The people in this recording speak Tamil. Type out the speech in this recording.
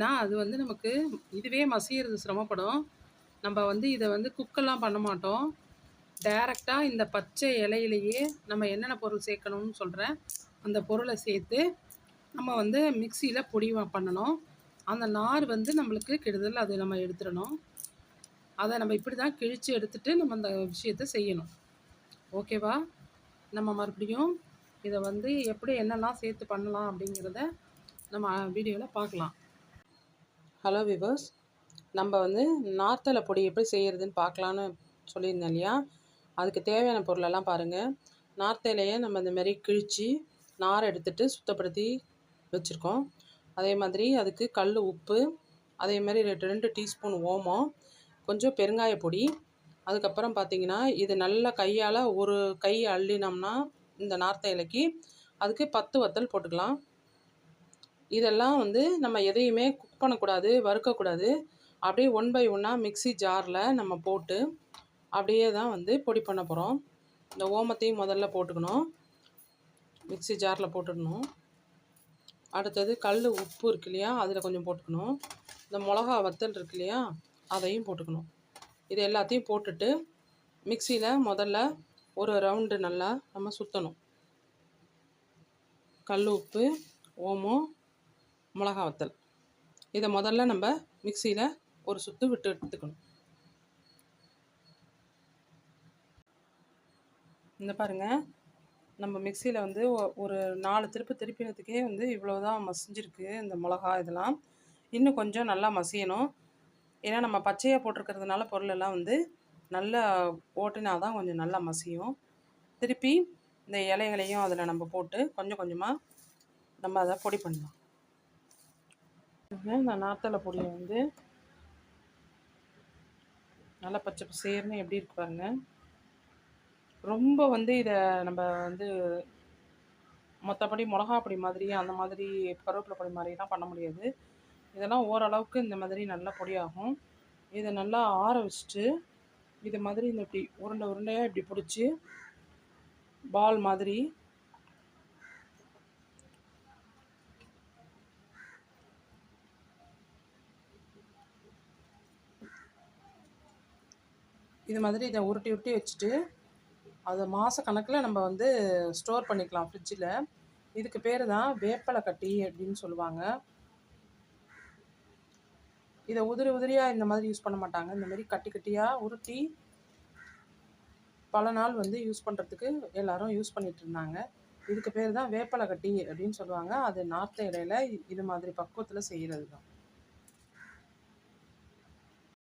ஏன்னா அது வந்து நமக்கு இதுவே மசியறது சிரமப்படும். நம்ம வந்து இதை வந்து குக்கெல்லாம் பண்ண மாட்டோம். டைரெக்டாக இந்த பச்சை இலையிலேயே நம்ம என்னென்ன பொருள் சேர்க்கணும்னு சொல்கிறேன் அந்த பொருளை சேர்த்து நம்ம வந்து மிக்சியில் பொடி பண்ணணும். அந்த நார் வந்து நம்மளுக்கு கெடுதல் அது நம்ம எடுத்துடணும். அதை நம்ம இப்படி தான் கிழித்து எடுத்துட்டு நம்ம அந்த விஷயத்தை செய்யணும். ஓகேவா? நம்ம மறுபடியும் இதை வந்து எப்படி என்னெல்லாம் சேர்த்து பண்ணலாம் அப்படிங்கிறத நம்ம வீடியோவில் பார்க்கலாம். ஹலோ விவர்ஸ் நம்ம வந்து நார்த்தலை பொடி எப்படி செய்கிறதுன்னு பார்க்கலான்னு சொல்லியிருந்தேன் இல்லையா? அதுக்கு தேவையான பொருளெல்லாம் பாருங்கள் நார்த்தலையை நம்ம இந்த மாதிரி கிழித்து நார் எடுத்துகிட்டு சுத்தப்படுத்தி வச்சுருக்கோம். அதே மாதிரி அதுக்கு கல் உப்பு அதே மாதிரி ரெண்டு ரெண்டு டீஸ்பூன் ஓமம் கொஞ்சம் பெருங்காய பொடி. அதுக்கப்புறம் பார்த்தீங்கன்னா இது நல்லா கையால் ஒரு கை அள்ளினோம்னா இந்த நார்த்த இலைக்கு அதுக்கு பத்து வத்தல் போட்டுக்கலாம். இதெல்லாம் வந்து நம்ம எதையுமே குக் பண்ணக்கூடாது வறுக்கக்கூடாது. அப்படியே ஒன் பை ஒன்னாக மிக்ஸி ஜாரில் நம்ம போட்டு அப்படியே தான் வந்து பொடி பண்ண போகிறோம் இந்த ஓமத்தையும் முதல்ல போட்டுக்கணும். மிக்ஸி ஜாரில் போட்டுடணும் அடுத்தது கல் உப்பு இருக்கு இல்லையா அதில் கொஞ்சம் போட்டுக்கணும். இந்த மிளகா வத்தல் இருக்கு இல்லையா அதையும் போட்டுக்கணும். இது எல்லாத்தையும் போட்டுட்டு மிக்சியில் முதல்ல ஒரு ரவுண்டு நல்லா நம்ம சுற்றணும் கல் உப்பு ஓமம் மிளகா வத்தல் இதை முதல்ல நம்ம மிக்சியில் ஒரு சுத்து விட்டு எடுத்துக்கணும். இந்த பாருங்க நம்ம மிக்சியில் வந்து ஒ- ஒரு நாலு திருப்பு திருப்பினத்துக்கே வந்து இவ்வளோ தான் மசிஞ்சிருக்கு இந்த மிளகா இதெல்லாம். இன்னும் கொஞ்சம் நல்லா மசியணும். ஏன்னா நம்ம பச்சையாக போட்டிருக்கிறதுனால பொருளெல்லாம் வந்து நல்லா ஓட்டினா தான் கொஞ்சம் நல்லா மசியும். திருப்பி இந்த இலைகளையும் அதில் நம்ம போட்டு கொஞ்சம் கொஞ்சமாக நம்ம அதை பொடி பண்ணலாம். இந்த நாத்தலை பொடியை வந்து நல்லா பச்சை பசேர்னு எப்படி இருக்கு பாருங்க. ரொம்ப வந்து இதை நம்ம வந்து மற்றபடி மிளகா பொடி மாதிரி அந்த மாதிரி கருவேப்பிலை பொடி மாதிரிலாம் பண்ண முடியாது. இதெல்லாம் ஓரளவுக்கு இந்த மாதிரி நல்லா பொடியாகும். இதை நல்லா ஆற வச்சுட்டு இது மாதிரி இந்த இப்படி உருண்டை உருண்டையாக இப்படி பிடிச்சி பால் மாதிரி இது மாதிரி இதை உருட்டி உருட்டி வச்சுட்டு அதை மாத கணக்கில் நம்ம வந்து ஸ்டோர் பண்ணிக்கலாம் ஃப்ரிட்ஜில். இதுக்கு பேர் தான் வேப்பலை கட்டி அப்படின்னு சொல்லுவாங்க. இதை உதிரி உதிரியாக இந்த மாதிரி யூஸ் பண்ண மாட்டாங்க. இந்த மாதிரி கட்டி கட்டியாக உருட்டி பல நாள் வந்து யூஸ் பண்ணுறதுக்கு எல்லாரும் யூஸ் பண்ணிகிட்டு இருந்தாங்க. இதுக்கு பேர் தான் வேப்பலை கட்டி அப்படின்னு சொல்லுவாங்க. அது நார்த்த இடையில இது மாதிரி பக்குவத்தில் செய்கிறது தான்